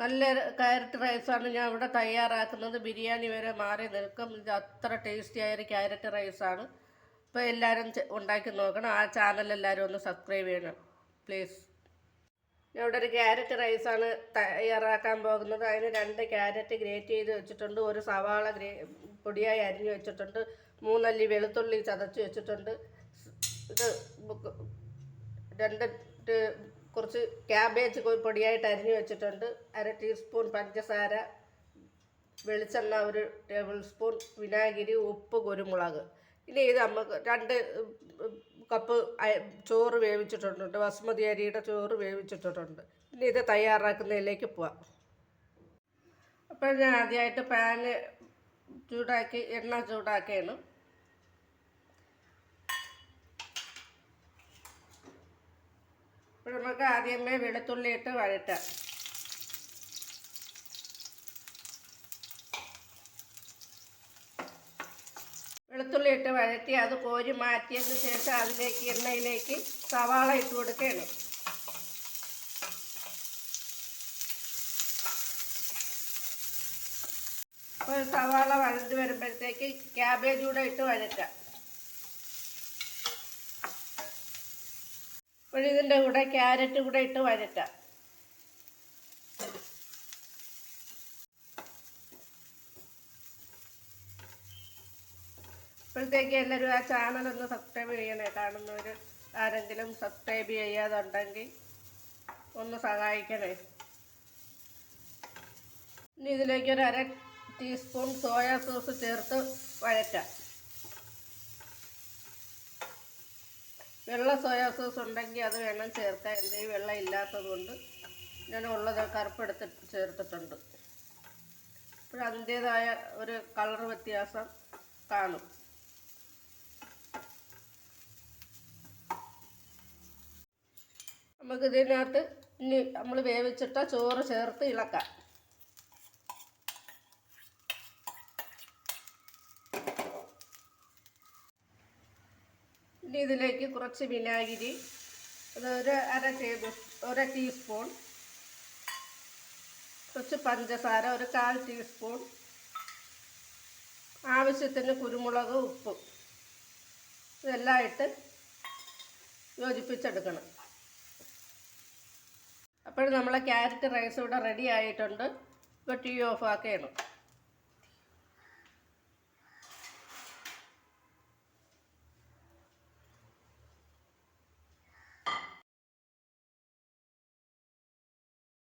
നല്ല ക്യാരറ്റ് റൈസാണ് ഞാൻ ഇവിടെ തയ്യാറാക്കുന്നത്. ബിരിയാണി വരെ മാറി നിൽക്കും. ഇത് അത്ര ടേസ്റ്റി ആയൊരു ക്യാരറ്റ് റൈസാണ്. അപ്പോൾ എല്ലാവരും ഉണ്ടാക്കി നോക്കണം. ആ ചാനൽ എല്ലാവരും ഒന്ന് സബ്സ്ക്രൈബ് ചെയ്യണം പ്ലീസ്. ഇവിടെ ഒരു ക്യാരറ്റ് റൈസാണ് തയ്യാറാക്കാൻ പോകുന്നത്. അതിന് രണ്ട് ക്യാരറ്റ് ഗ്രേറ്റ് ചെയ്ത് വെച്ചിട്ടുണ്ട്. ഒരു സവാള ഗ്രേ പൊടിയായി അരിഞ്ഞ് വെച്ചിട്ടുണ്ട്. മൂന്നല്ലി വെളുത്തുള്ളി ചതച്ച് വെച്ചിട്ടുണ്ട്. ഇത് രണ്ട് കുറച്ച് ക്യാബേജ് പൊടിയായിട്ട് അരിഞ്ഞ് വെച്ചിട്ടുണ്ട്. അര ടീസ്പൂൺ പഞ്ചസാര വെളിച്ചെണ്ണ ഒരു ടേബിൾ സ്പൂൺ വിനാഗിരി ഉപ്പ് കുരുമുളക്. ഇനി ഇത് നമുക്ക് രണ്ട് കപ്പ് ചോറ് വേവിച്ചിട്ടുണ്ട്. ബസ്മതി അരിയുടെ ചോറ് വേവിച്ചിട്ടുണ്ട്. ഇനി ഇത് തയ്യാറാക്കുന്നതിലേക്ക് പോവാം. അപ്പോൾ ഞാൻ ആദ്യമായിട്ട് പാന് ചൂടാക്കി എണ്ണ ചൂടാക്കിയാണ്. അപ്പോൾ നമുക്ക് ആദ്യമേ വെളുത്തുള്ളി ഇട്ട് വഴറ്റാം വെളുത്തുള്ളി ഇട്ട് വഴറ്റി അത് കോരി മാറ്റിയതിന് ശേഷം അതിലേക്ക് എണ്ണയിലേക്ക് സവാള ഇട്ട് കൊടുക്കുകയാണ്. അപ്പോൾ സവാള വഴണ്ട് വരുമ്പോഴത്തേക്ക് ക്യാബേജ് കൂടെ ഇട്ട് വഴറ്റാം അപ്പോൾ ഇതിന്റെ കൂടെ ക്യാരറ്റ് കൂടെ ഇട്ട് വഴറ്റാം അപ്പോഴത്തേക്ക് എല്ലാവരും ആ ചാനലൊന്ന് സബ്സ്ക്രൈബ് ചെയ്യണേ. കാണുന്നവർ ആരെങ്കിലും സബ്സ്ക്രൈബ് ചെയ്യാതുണ്ടെങ്കിൽ ഒന്ന് സഹായിക്കണേ. ഇനി ഇതിലേക്ക് ഒരു അര ടീസ്പൂൺ സോയാ സോസ് ചേർത്ത് വഴറ്റാം വെള്ള സോയാ സോസ് ഉണ്ടെങ്കിൽ അത് വേണം ചേർക്കാൻ എന്റെ ഈ വെള്ളം ഇല്ലാത്തത് കൊണ്ട് ഞാൻ ഉള്ളത് കറുപ്പെടുത്ത് ചേർത്തിട്ടുണ്ട്. അപ്പോൾ അതിന്റേതായ ഒരു കളർ വ്യത്യാസം കാണും. നമുക്കിതിനകത്ത് ഇനി നമ്മൾ വേവിച്ചിട്ട ചോറ് ചേർത്ത് ഇളക്കാം. ഇനി ഇതിലേക്ക് കുറച്ച് വിനാഗിരി അത് ഒരു അര ടേബിൾ ഒരു ടീസ്പൂൺ കുറച്ച് പഞ്ചസാര ഒരു കാൽ ടീസ്പൂൺ ആവശ്യത്തിന് കുരുമുളക് ഉപ്പ്. ഇതെല്ലാം ഇട്ട് യോജിപ്പിച്ചെടുക്കണം. അപ്പോൾ നമ്മളെ ക്യാരറ്റ് റൈസ് ഇവിടെ റെഡി ആയിട്ടുണ്ട്. ഇപ്പോൾ ടീ ഓഫ് ആക്കണം